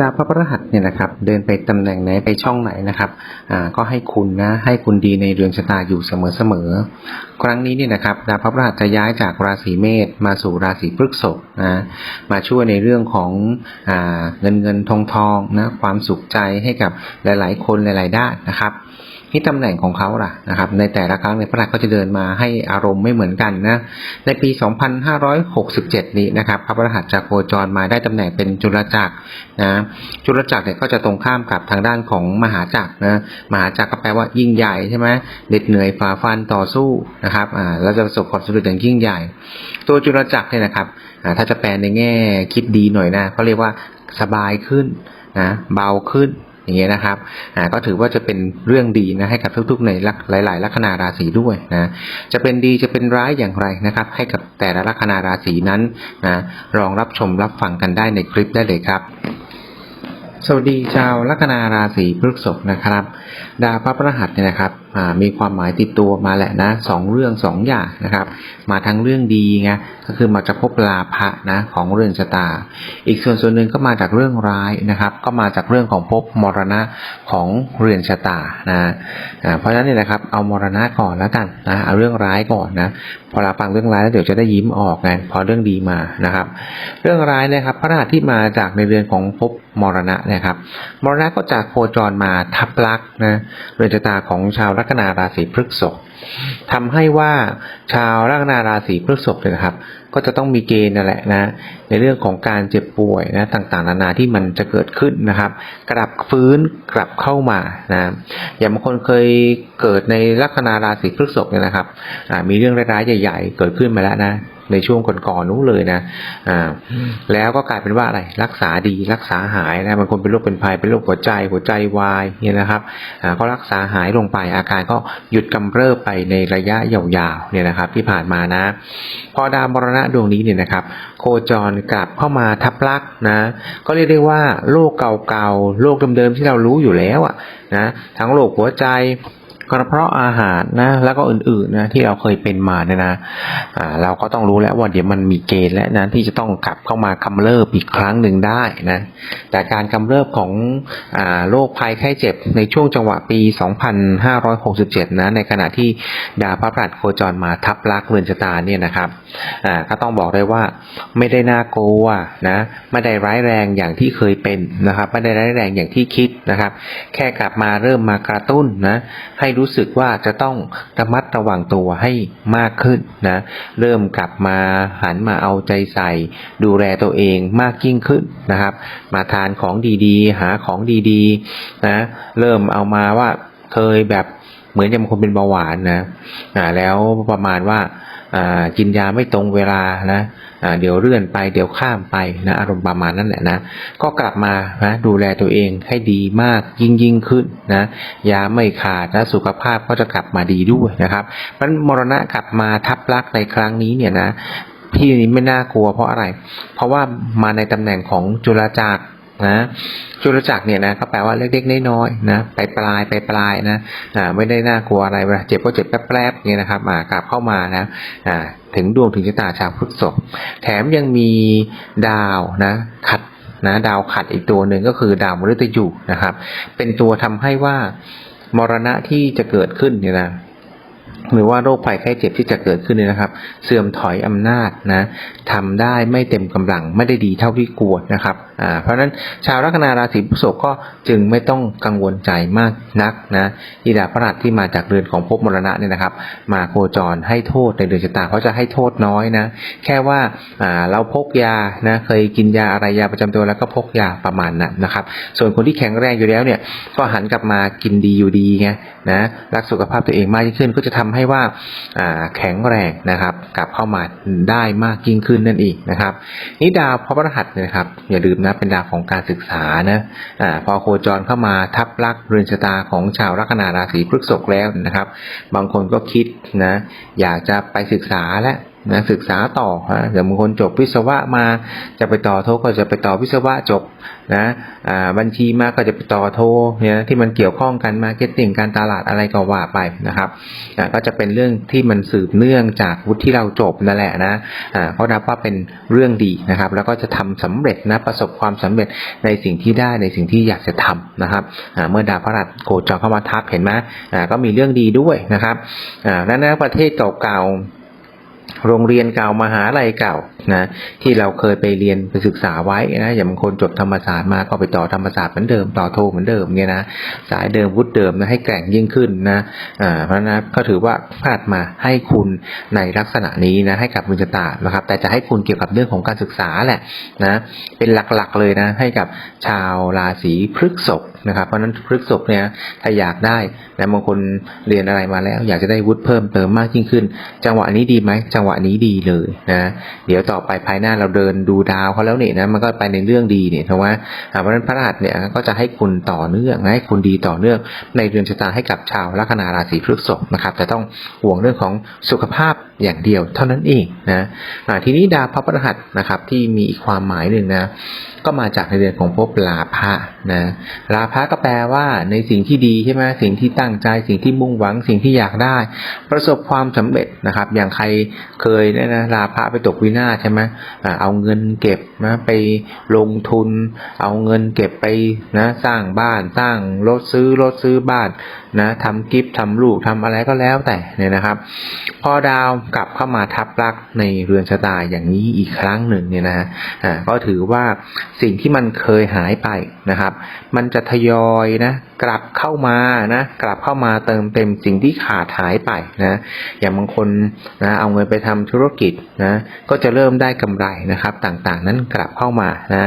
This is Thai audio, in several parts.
ดาวพระพฤหัสเนี่ยนะครับ เดินไปตำแหน่งไหนไปช่องไหนนะครับอ่าก็ให้คุณนะให้คุณดีในเรือนชะตาอยู่เสมอๆครั้งนี้เนี่ยนะครับ ดาวพระพฤหัสจะย้ายจากราศีเมษมาสู่ราศีพฤษภนะมาช่วยในเรื่องของอ่าเงินเงินทองทองนะความสุขใจให้กับหลาย ๆ คนหลาย ๆ ด้านนะครับ ที่ตำแหน่งของเขาล่ะนะครับ ในแต่ละครั้งในพระหัสก็จะเดินมาให้อารมณ์ไม่เหมือนกันนะ ในปี 2567 นี้นะครับ พระพฤหัสจะโคจรมาได้ตำแหน่งเป็นจุลจักรนะจุลจักรเนี่ยก็จะตรงข้ามกับทางด้านของมหาจักรนะมหาจักรก็แปลว่ายิ่งใหญ่ใช่ไหมเหน็ดเหนื่อยฝ่าฟันต่อสู้นะครับอ่าแล้วจะประสบความสำเร็จอย่างยิ่งใหญ่ ตัวจุลจักรเนี่ยนะครับอ่าถ้าจะแปลในแง่คิดดีหน่อยนะเขาเรียกว่าสบายขึ้นนะเบาขึ้น อย่างเงี้ยนะครับอ่าก็ถือว่าจะเป็นเรื่องดีนะให้กับทุกๆในลักหลาย ๆ ลัคนาราศีด้วยนะจะเป็นดีจะเป็นร้ายอย่างไรนะครับ ให้กับแต่ละลัคนาราศีนั้นนะลองรับชมรับฟังกันได้ในคลิปได้เลยครับสวัสดีชาวลัคนาราศีพฤษภนะครับ ดาวพระพฤหัสเนี่ยนะครับ มีความหมายติดตัวมาแหละนะสองเรื่องสองอย่างนะครับ มาทั้งเรื่องดีไงก็คือมาจากภพลาภะนะของเรือนชะตา อีกส่วนส่วนหนึ่งก็มาจากเรื่องร้ายนะครับ ก็มาจากเรื่องของภพมรณะของเรือนชะตานะเพราะฉะนั้นเนี่ยนะครับเอามรณะก่อนแล้วกันนะเอาเรื่องร้ายก่อนนะพอเราฟังเรื่องร้ายแล้วเดี๋ยวจะได้ยิ้มออกไงพอเรื่องดีมานะครับ เรื่องร้ายนะครับ พระรหัสที่มาจากในเรือนของภพมรณะนะครับ มรณะก็จากโคจรมาทับลักษณ์นะเรือนชะตาของชาวลัคนาราศีพฤษภทำให้ว่าชาวลัคนาราศีพฤษภเนี่ยนะครับ ก็จะต้องมีเกณฑ์นั่นแหละนะ ในเรื่องของการเจ็บป่วยนะต่างๆ นานาที่มันจะเกิดขึ้นนะครับ กลับฟื้นกลับเข้ามานะอย่างบางคนเคยเกิดในลัคนาราศีพฤษภเนี่ยนะครับมีเรื่องร้ายๆใหญ่ ๆ เกิดขึ้นมาแล้วนะ ในช่วงก่อนๆนู้นเลยนะอ่าแล้วก็กลายเป็นว่าอะไรรักษาดีรักษาหายนะบางคนเป็นโรคเป็นภัยเป็นโรคหัวใจหัวใจวายเนี่ยนะครับอ่าก็รักษาหายลงไปอาการก็หยุดกำเริบไปในระยะยาวๆเนี่ยนะครับ ที่ผ่านมานะ พอดาวมรณะดวงนี้เนี่ยนะครับ โคจรกลับเข้ามาทับลักนะ ก็เรียกได้ว่าโรคเก่าๆโรคเดิมๆที่เรารู้อยู่แล้วอะนะทั้งโรคหัวใจ กระเพาะอาหารนะ แล้วก็อื่นๆนะที่เราเคยเป็นมาเนี่ยนะอ่าเราก็ต้องรู้แล้วว่าเดี๋ยวมันมีเกณฑ์และนะที่จะต้องกลับเข้ามากำเริบอีกครั้งหนึ่งได้นะแต่การกำเริบของอ่าโรคภัยไข้เจ็บในช่วงจังหวะปี 2567 นะในขณะที่ดาวพระพฤหัสโคจรมาทับลักเรือนชะตาเนี่ยนะครับอ่าก็ต้องบอกได้ว่าไม่ได้น่ากลัวนะไม่ได้ร้ายแรงอย่างที่เคยเป็นนะครับไม่ได้ร้ายแรงอย่างที่คิดนะครับ แค่กลับมาเริ่มมากระตุ้นนะให้รู้สึกว่าจะต้องระมัดระวังตัวให้มากขึ้นนะเริ่มกลับมาหันมาเอาใจใส่ ดูแลตัวเองมากยิ่งขึ้นนะครับ มาทานของดีๆ หาของดีๆนะเริ่มเอามาว่าเคยแบบเหมือนจะบางคนเป็นเบาหวานนะอ่าแล้วประมาณว่า กินยาไม่ตรงเวลานะเดี๋ยวเลื่อนไปเดี๋ยวข้ามไปนะอารมณ์ประมาณนั้นแหละนะก็กลับมานะดูแลตัวเองให้ดีมากยิ่งยิ่งขึ้นนะยาไม่ขาดนะสุขภาพก็จะกลับมาดีด้วยนะครับมันมรณะกลับมาทับลักในครั้งนี้เนี่ยนะที่นี้ไม่น่ากลัวเพราะอะไร เพราะว่ามาในตำแหน่งของจุลจักร นะจุลจักรเนี่ยนะก็แปลว่าเล็กๆน้อยๆนะไปปลายไปปลายนะอ่าไม่ได้น่ากลัวอะไรเวลาเจ็บก็เจ็บแป๊บๆเนี่ยนะครับอ่ากลับเข้ามานะอ่าถึงดวงถึงชะตาชาวพฤษภแถมยังมีดาวนะขัดนะดาวขัดอีกตัวหนึ่งก็คือดาวมฤตยูนะครับ เป็นตัวทำให้ว่ามรณะที่จะเกิดขึ้นเนี่ยนะ หรือว่าโรคภัยไข้เจ็บที่จะเกิดขึ้นเนี่ยนะครับ เสื่อมถอยอำนาจนะทำได้ไม่เต็มกำลังไม่ได้ดีเท่าที่ควรนะครับอ่าเพราะฉะนั้นชาวลัคนาราศีพฤษภก็จึงไม่ต้องกังวลใจมากนักนะที่ดาวพฤหัสที่มาจากเรือนของภพมรณะเนี่ยนะครับ มาโคจรให้โทษในเดือนชะตาเขาจะให้โทษน้อยนะ แค่ว่าอ่าเราพกยานะเคยกินยาอะไรยาประจำตัวแล้วก็พกยาประมาณนั้นนะครับ ส่วนคนที่แข็งแรงอยู่แล้วเนี่ยก็หันกลับมากินดีอยู่ดีไงนะรักสุขภาพตัวเองมากยิ่งขึ้นก็จะทำให้ให้ว่าแข็งแรงนะครับกลับเข้ามาได้มากยิ่งขึ้นนั่นเองนะครับนี่ดาวพระพรหัสนะครับอย่าลืมนะเป็นดาวของการศึกษานะอพอโคจรเข้ามาทับลักเรือนชะตาของชาวลัคนาราศีพฤษภแล้วนะครับ บางคนก็คิดนะอยากจะไปศึกษาและ นะศึกษาต่อนะอย่างบางคนจบวิศวะมาจะไปต่อโทก็จะไปต่อวิศวะจบนะอ่าบัญชีมาก็จะไปต่อโทเนี่ยที่มันเกี่ยวข้องกันมาเก็ตติ้งการตลาดอะไรก็ว่าไปนะครับอ่าก็จะเป็นเรื่องที่มันสืบเนื่องจากวุฒิที่เราจบนั่นแหละนะอ่าเขานับว่าเป็นเรื่องดีนะครับ แล้วก็จะทำสำเร็จนะประสบความสำเร็จในสิ่งที่ได้ในสิ่งที่อยากจะทำนะครับอ่าเมื่อดาวพฤหัสโคจรเข้ามาทับเห็นไหมอ่าก็มีเรื่องดีด้วยนะครับอ่าและในประเทศเก่าๆ โรงเรียนเก่ามหาลัยเก่านะที่เราเคยไปเรียนไปศึกษาไว้นะอย่างบางคนจบธรรมศาสตร์มาก็ไปต่อธรรมศาสตร์เหมือนเดิมต่อโทเหมือนเดิมเนี่ยนะสายเดิมวุฒิเดิมนะให้แกร่งยิ่งขึ้นนะอ่าเพราะฉะนั้นก็ถือว่าพลาดมาให้คุณในลักษณะนี้นะให้กับมุจตานะครับ แต่จะให้คุณเกี่ยวกับเรื่องของการศึกษาแหละนะเป็นหลักๆเลยนะให้กับชาวราศีพฤษภ นะครับ เพราะนั้นพฤกษภเนี่ยถ้าอยากได้นะบางคนเรียนอะไรมาแล้ว อยากจะได้วุฒิเพิ่มเติมมากยิ่งขึ้น จังหวะนี้ดีไหมจังหวะนี้ดีเลยนะเดี๋ยวต่อไปภายหน้าเราเดินดูดาวเขาแล้วเนี่ยนะมันก็ไปในเรื่องดีเนี่ยถูกไหมอ่าเพราะนั้นพระรหัสเนี่ยก็จะให้คุณต่อเนื่องให้คุณดีต่อเนื่องในเดือนชะตาให้กับชาวลัคนาราศีพฤษภนะครับแต่ต้องห่วงเรื่องของสุขภาพ อย่างเดียวเท่านั้นเองนะทีนี้ดาวพระพฤหัสนะครับที่มีอีกความหมายหนึ่งนะก็มาจากในเดือนของภพลาภะนะลาภะก็แปลว่าในสิ่งที่ดีใช่ไหมสิ่งที่ตั้งใจ สิ่งที่มุ่งหวังสิ่งที่อยากได้ ประสบความสำเร็จนะครับ อย่างใครเคยเนี่ยนะลาภะไปตกวินาศใช่ไหมเอาเงินเก็บนะไปลงทุน เอาเงินเก็บไปนะสร้างบ้านสร้างรถซื้อรถซื้อบ้านนะทำกิฟต์ทำลูกทำอะไรก็แล้วแต่เนี่ยนะครับ พอดาวกลับเข้ามาทับลักในเรือนชะตาอย่างนี้อีกครั้งหนึ่งเนี่ยนะฮะอ่าก็ถือว่าสิ่งที่มันเคยหายไปนะครับ มันจะทยอยนะกลับเข้ามานะกลับเข้ามาเติมเต็มสิ่งที่ขาดหายไปนะอย่างบางคนนะเอาเงินไปทำธุรกิจนะก็จะเริ่มได้กำไรนะครับต่างๆ นั้นกลับเข้ามานะ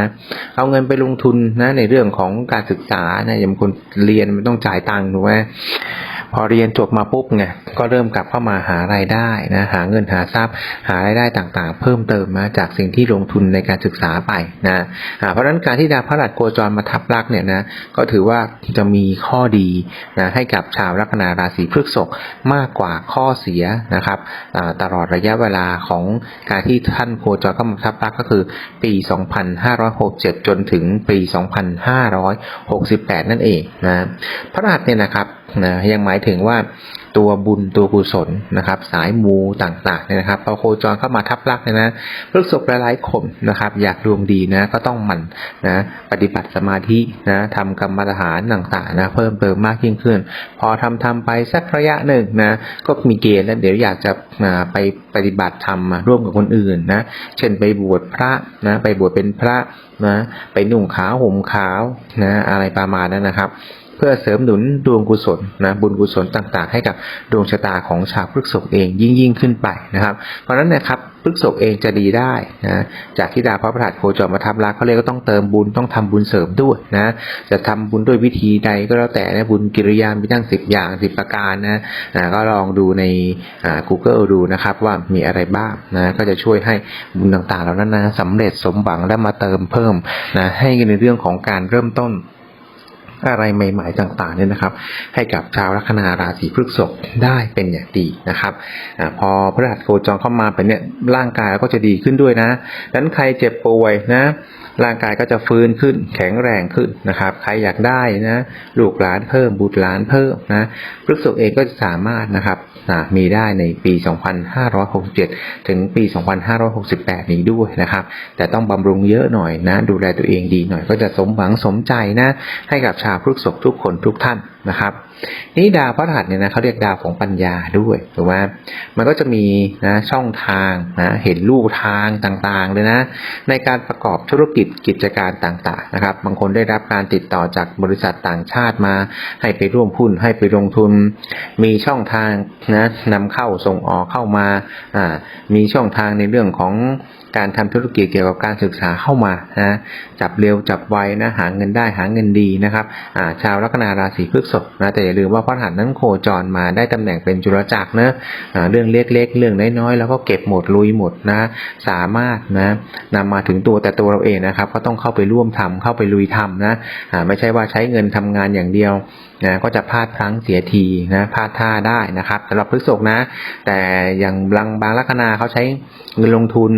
เอาเงินไปลงทุนนะในเรื่องของการศึกษานะอย่างบางคนเรียนมันต้องจ่ายตังค์ถูกไหม พอเรียนจบมาปุ๊บไงก็เริ่มกลับเข้ามาหารายได้นะหาเงินหาทรัพย์ หารายได้ต่างๆ เพิ่มเติมมาจากสิ่งที่ลงทุนในการศึกษาไปนะเพราะฉะนั้นการที่ดาวพฤหัสโคจรมาทับลักเนี่ยนะก็ถือว่าจะมีข้อดีนะให้กับชาวลัคนาราศีพฤษภมากกว่าข้อเสียนะครับตลอดระยะเวลาของการที่ท่านโคจรเข้ามาทับลักก็คือปี 2567 จนถึงปี 2568 นั่นเองนะพระรหัสเนี่ยนะครับ นะยังหมายถึงว่าตัวบุญตัวกุศลนะครับ สายมูต่างๆเนี่ยนะครับพอโคจรเข้ามาทับลักเนี่ยนะพฤกษบหลายๆคนนะครับ อยากดวงดีนะก็ต้องหมั่นนะปฏิบัติสมาธินะทำกรรมฐานต่างๆนะเพิ่มเติมมากยิ่งขึ้น พอทำทำไปสักระยะหนึ่งนะก็มีเกณฑ์แล้วเดี๋ยวอยากจะไปปฏิบัติธรรมร่วมกับคนอื่นนะเช่นไปบวชพระนะไปบวชเป็นพระนะไปนุ่งขาวห่มขาวนะอะไรประมาณนั้นนะครับ เพื่อเสริมหนุนดวงกุศลนะบุญกุศลต่างๆ ให้กับดวงชะตาของชาวพฤษภเองยิ่งยิ่งขึ้นไปนะครับ เพราะฉะนั้นนะครับพฤษภเองจะดีได้นะจากที่ดาวพระประหัสโคจรมาทับลักเขาเรียกก็ต้องเติมบุญต้องทำบุญเสริมด้วยนะจะทำบุญด้วยวิธีใดก็แล้วแต่นะบุญกิริยามีตั้งสิบอย่างสิบประการนะนะก็ลองดูในอ่า Google ดูนะครับว่ามีอะไรบ้างนะก็จะช่วยให้บุญต่างๆเหล่านั้นนะสำเร็จสมหวังและมาเติมเพิ่มนะให้ในเรื่องของการเริ่มต้น อะไรใหม่ๆต่างๆเนี่ยนะครับ ให้กับชาวลัคนาราศีพฤษภได้เป็นอย่างดีนะครับอพอพฤหัสโคจรเข้ามาเป็นเนี่ยร่างกายก็จะดีขึ้นด้วยนะดังนั้นใครเจ็บป่วยนะ ร่างกายก็จะฟื้นขึ้นแข็งแรงขึ้นนะครับ ใครอยากได้นะลูกหลานเพิ่มบุตรหลานเพิ่มนะพฤษภเองก็จะสามารถนะครับมีได้ในปี 2567 ถึงปี 2568 นี้ด้วยนะครับ แต่ต้องบำรุงเยอะหน่อยนะ ดูแลตัวเองดีหน่อยก็จะสมหวังสมใจนะ ให้กับชาวพฤษภทุกคนทุกท่านนะครับ นี่ดาวพระหัสเนี่ยนะเขาเรียกดาวของปัญญาด้วยถูกไหมมันก็จะมีนะช่องทางนะเห็นลู่ทางต่างๆเลยนะ ในการประกอบธุรกิจกิจการต่างๆนะครับ บางคนได้รับการติดต่อจากบริษัทต่างชาติมา ให้ไปร่วมหุ้นให้ไปลงทุน มีช่องทางนะนำเข้าส่งออกเข้ามาอ่ามีช่องทางในเรื่องของ การทำธุรกิจเกี่ยวกับการศึกษาเข้ามานะจับเร็วจับไวนะหาเงินได้หาเงินดีนะครับาชาวลัคนาราศีพฤษภนะแต่อย่าลืมว่าพระหัสนั้นโคจรมาได้ตำแหน่งเป็นจุลจักรนะอ่าเรื่องเล็กๆเรื่องน้อยๆแล้วก็เก็บหมดลุยหมดนะสามารถนะนำมาถึงตัวแต่ตัวเราเองนะครับ ก็ต้องเข้าไปร่วมทำเข้าไปลุยทำนะไม่ใช่ว่าใช้เงินทำงานอย่างเดียวนะก็จะพลาดพลั้งเสียทีนะพลาดท่าได้นะครับสำหรับพฤษภนะ แต่อย่างบางบางลัคนาเขาใช้เงินลงทุน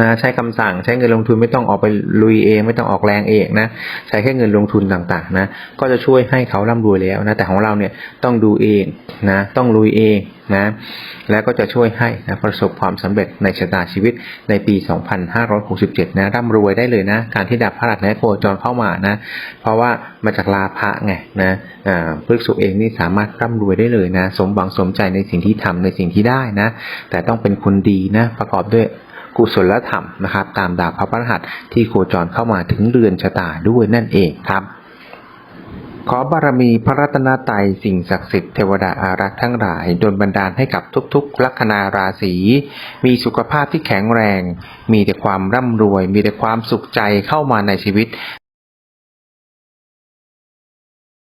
นะใช้คำสั่งใช้เงินลงทุนไม่ต้องออกไปลุยเองไม่ต้องออกแรงเองนะใช้แค่เงินลงทุนต่างๆนะก็จะช่วยให้เขาร่ำรวยแล้วนะแต่ของเราเนี่ยต้องดูเองนะต้องลุยเองนะแล้วก็จะช่วยให้นะประสบความสำเร็จในชะตาชีวิตในปี 2567 นะร่ำรวยได้เลยนะ การที่ดาวพฤหัสนะโคจรเข้ามานะเพราะว่ามาจากลาภะไงนะอ่าพฤกษุเองนี่สามารถร่ำรวยได้เลยนะ สมหวังสมใจในสิ่งที่ทำในสิ่งที่ได้นะ แต่ต้องเป็นคนดีนะประกอบด้วย กุศลธรรมนะครับ ตามดาวพระพรหัสที่โคจรเข้ามาถึงเรือนชะตาด้วยนั่นเองครับ ขอบารมีพระรัตนตรัยสิ่งศักดิ์สิทธิ์เทวดาอารักษ์ทั้งหลายดลบันดาลให้กับทุกๆ ลัคนาราศีมีสุขภาพที่แข็งแรง มีแต่ความร่ำรวย มีแต่ความสุขใจเข้ามาในชีวิต